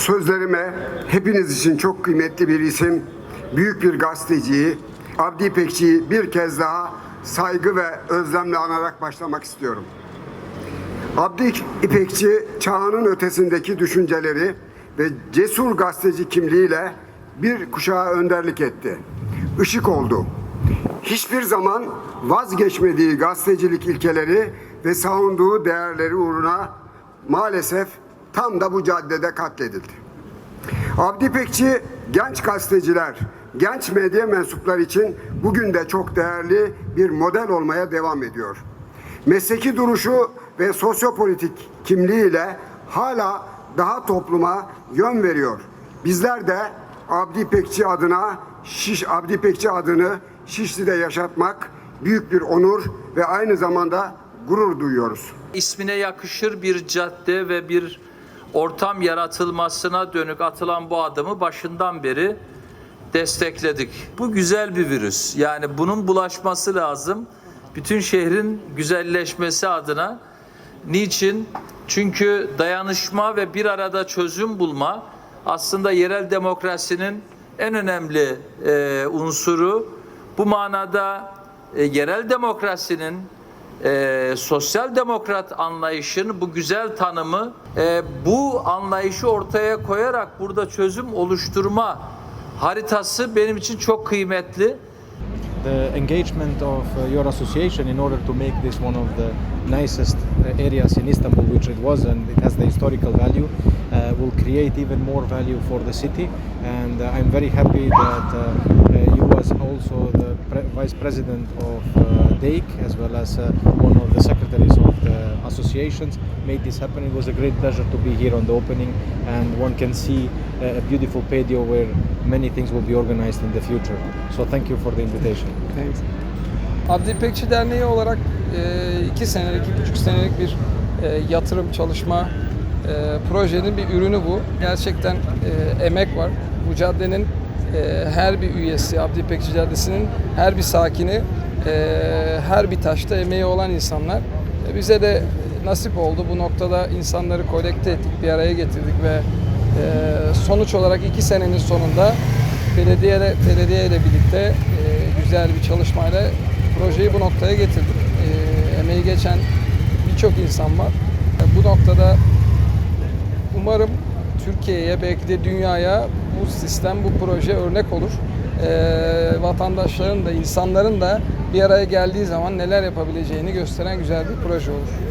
Sözlerime hepiniz için çok kıymetli bir isim, büyük bir gazeteciyi, Abdi İpekçi'yi bir kez daha saygı ve özlemle anarak başlamak istiyorum. Abdi İpekçi çağının ötesindeki düşünceleri ve cesur gazeteci kimliğiyle bir kuşağa önderlik etti. Işık oldu. Hiçbir zaman vazgeçmediği gazetecilik ilkeleri ve savunduğu değerleri uğruna maalesef tam da bu caddede katledildi. Abdi İpekçi genç gazeteciler, genç medya mensupları için bugün de çok değerli bir model olmaya devam ediyor. Mesleki duruşu ve sosyopolitik kimliğiyle hala daha topluma yön veriyor. Bizler de Abdi İpekçi adına Şiş Abdi İpekçi adını Şişli'de yaşatmak büyük bir onur ve aynı zamanda gurur duyuyoruz. ismine yakışır bir cadde ve bir ortam yaratılmasına dönük atılan bu adımı başından beri destekledik. Bu güzel bir virüs. Yani bunun bulaşması lazım. Bütün şehrin güzelleşmesi adına. Niçin? Çünkü dayanışma ve bir arada çözüm bulma aslında yerel demokrasinin en önemli e, unsuru. Bu manada e, yerel demokrasinin e, sosyal demokrat anlayışın bu güzel tanımı e, bu anlayışı ortaya koyarak burada çözüm oluşturma haritası benim için çok kıymetli. the engagement of uh, your association in order to make this one of the nicest uh, areas in Istanbul, which it was, and it has the historical value, uh, will create even more value for the city. And uh, I'm very happy that uh, also the pre- vice president of uh, DAIC, as well as uh, one of the secretaries of the associations, made this happen. It was a great pleasure to be here on the opening, and one can see uh, a beautiful patio where many things will be organized in the future. So thank you for the invitation. Abdi İpekçi Derneği olarak e, iki senelik, iki buçuk senelik bir e, yatırım çalışma e, projenin bir ürünü bu. Gerçekten e, emek var. Bu caddenin her bir üyesi, Abdi İpekçi Caddesi'nin her bir sakini, e, her bir taşta emeği olan insanlar. E, bize de nasip oldu. Bu noktada insanları kolekte ettik, bir araya getirdik ve e, sonuç olarak iki senenin sonunda belediye belediye ile birlikte e, güzel bir çalışmayla projeyi bu noktaya getirdik. E, emeği geçen birçok insan var. E, bu noktada umarım Türkiye'ye belki de dünyaya bu sistem, bu proje örnek olur. E, vatandaşların da, insanların da bir araya geldiği zaman neler yapabileceğini gösteren güzel bir proje olur.